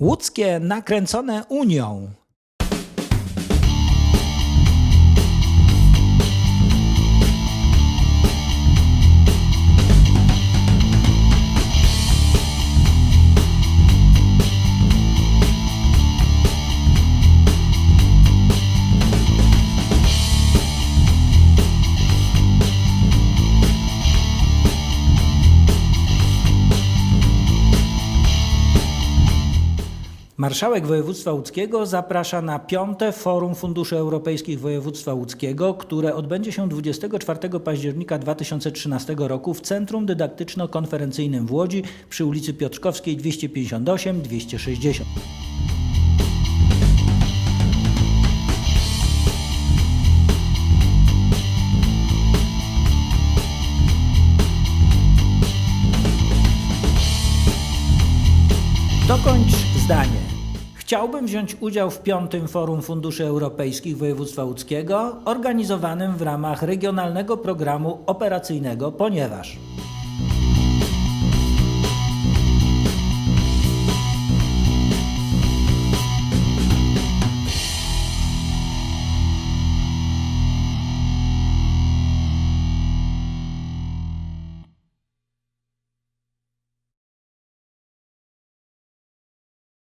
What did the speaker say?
Łódzkie nakręcone Unią. Marszałek województwa łódzkiego zaprasza na piąte Forum Funduszy Europejskich Województwa Łódzkiego, które odbędzie się 24 października 2013 roku w Centrum Dydaktyczno-Konferencyjnym w Łodzi przy ulicy Piotrkowskiej 258-260. Dokończ zdanie. Chciałbym wziąć udział w piątym Forum Funduszy Europejskich Województwa Łódzkiego, organizowanym w ramach Regionalnego Programu Operacyjnego, ponieważ